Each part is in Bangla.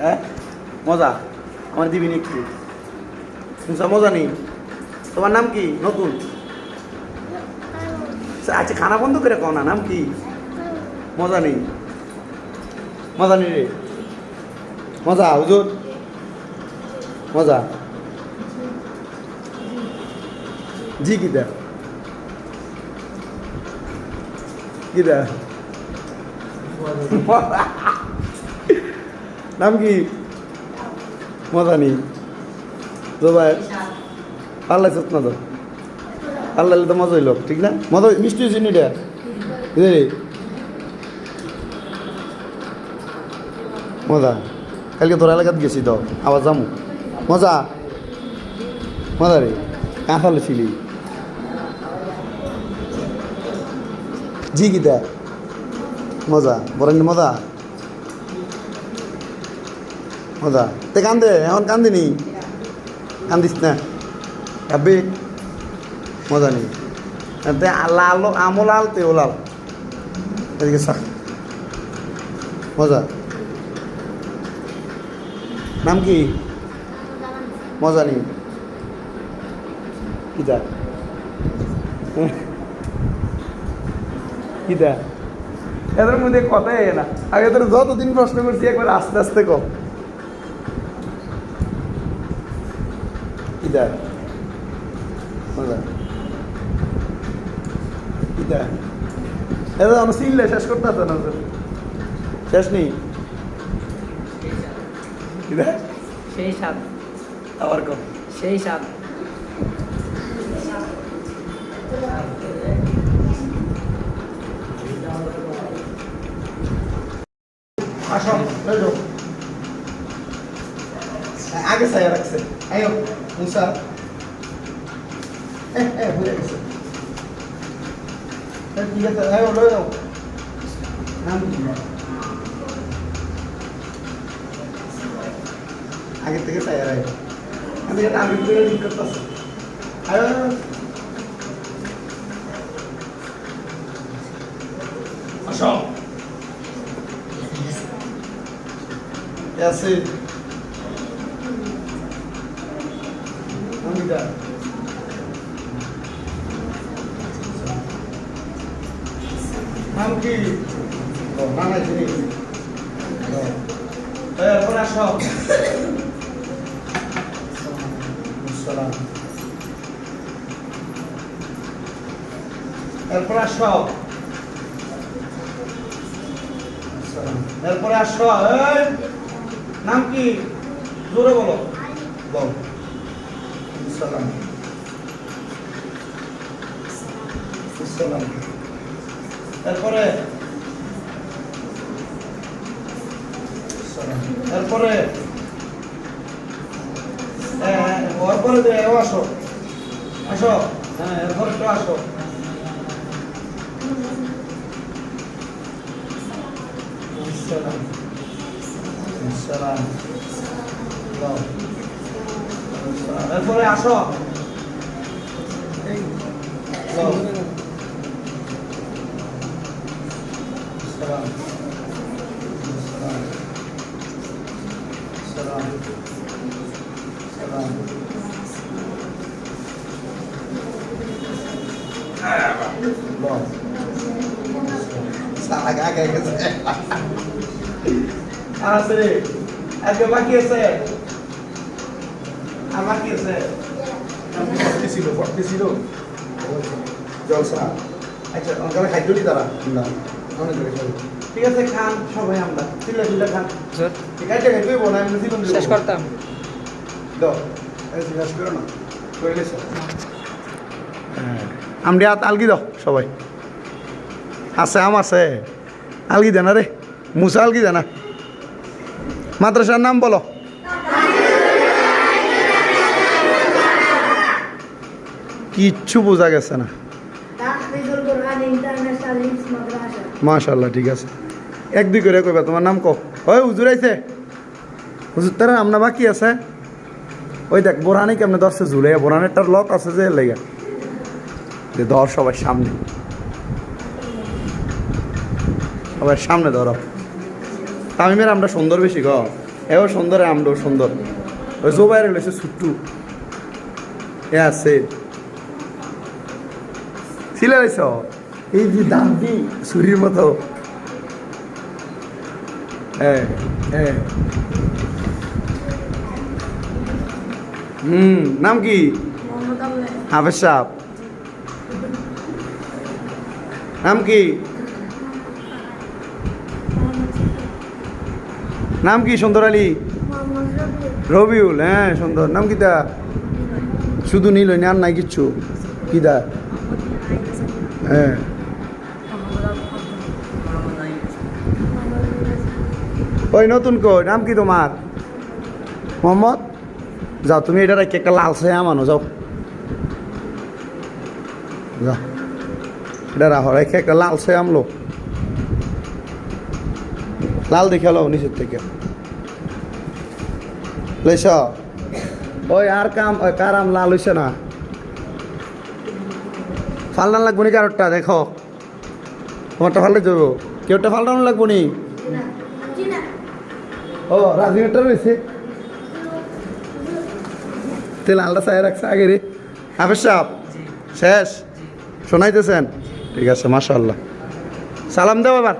হ্যাঁ? মজা। আমার দিবি নি একটু। মুসা মজা নেই তোমার নাম কি? নতুন? আচ্ছা খানা বন্ধ করে কও নাম কি? মজা নেই মজা নেই রে? মজা, হুজুর? মজা? জি কিটা কিটা নাম কি? মজা নেই। জোবাই পাল্লাই চোখ না তো? পাল্লাইলে তো মজা হইল, ঠিক না? মজা মিষ্টি হয়েছে নি রে মজা। কালকে তোর এলাকাত গেছি তো, আবার যামু। মজা? মজা রে কাঁথালে ছিলি। জি গীতা মজা। বলেন মজা? মজা। তে কান্দে, এখন কান্দিনি? কান্দিস না। কাব্বি মজা নেই। তে লাল, আমও লাল, তেও লাল। এদিকে সাক মজা। নাম কি? মজা নেই। কিতা কিতা এদের মধ্যে কথাই না। আগে তোর যতদিন প্রশ্ন করছি, একবার আস্তে আস্তে কম এটা আমার সিললে শেষ করতে আসতে না তোর। শেষ নেই। কিতা সেই স্বাদ আবার সেই স্বাদ আসো মুসা এ এ ভুলে গেছে ঠিক আছে আয়ো লয়ে যাও নাম কি আগে থেকে সাইয়া রাখো আমি এটা আগে থেকে ঠিক করতেছি আয়ো। আসো. Hamida. নাম কি নাম আছে এরপর আসো এরপর আসো এরপরে আসো এই নাম কি জোরে বলো বল সালাম। সালাম। এরপরে সালাম। এরপরে হ্যাঁ, এরপরে দে আসো। আসো। হ্যাঁ এরপরে তো আসো। সালাম। সালাম। এরপরে আসো দাও। সালাম সালাম সালাম সালাম দাও। সারা গায়ে আছে? ছিল ছিল জলসা আচ্ছা ওখানে খাদ্য নি তারা? না। অনেক ঠিক আছে খান সবাই আমরা। চিল্লা চিল্লা খান। ঠিক আছে খাইতে হইব আমি জীবন শেষ করতাম। দাও শেষ করো না। করে লেছো। হাত আলগি দাও সবাই। আছে আম আছে। আলগি দেনা রে। মুসা আলগি দেনা। মাদ্রাসার নাম বলো। কিচ্ছু বোঝা গেছে না। মাশাল্লাহ ঠিক আছে। এক দুই করে কইবা, তোমার নাম কো? ওই হুজুর আইছে? হুজুর, তারা আমনা বাকি আছে। ওই দেখ বোরহানি কেমনে ধরছে ঝুলে? বোরহানেরটার লক আছে যে লেগে। যে ধর সবার সামনে। সবার সামনে ধরো। তামিমের আমরা সুন্দর বেশি গ এও সুন্দর আমরাও সুন্দর। ওই জোবাইরে লইছে ছুট্টু। এ আছে। ছিলে এই যে দামি ছুরির মতো। হ্যাঁ হ্যাঁ হুম নাম কি? হাফেজ নাম কি? নাম কি সুন্দর আলী রবিউল হ্যাঁ সুন্দর নাম কি তা শুধু নীল আর নাই কিচ্ছু। কি দা হ্যাঁ। ওই নতুন কই? নাম কি তোমার? মোহাম্মদ? যাও, তুমি এটা রেখে একটা লাল সায়া মানো যাও। যাও। এটা রাখো, রেখে একটা লাল সায়া আমলো লাল দেখে লো নিচের থেকে। লইছ? ওই আর কাম কার আম লাল হইছে না? ফালদান লাগবো নি কারোরটা দেখো। তোমারটা ফালতে যাব। কেউটা ফালদানো লাগবো নি? ও রাজনীতিটা রয়েছে। তেল আলটা চাই রাখছে আগে রে। হাফেজ সাহেব শেষ? শোনাইতেছেন? ঠিক আছে মাশাল্লাহ সালাম দেও এবার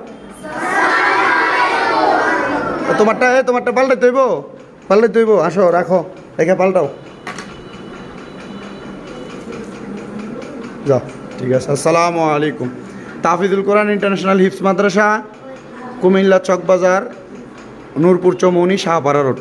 ও, তোমারটা এ তোমারটা পাল্টে তৈব পাল্টে তৈব আসো রাখো। রেখে পাল্টাও। যাও। ঠিক আছে, আসসালামু আলাইকুম। Tahfizul Quran international Hifz Madrasa, Comilla Chawkbazar, Nurpur Choumoni, Shahpara road.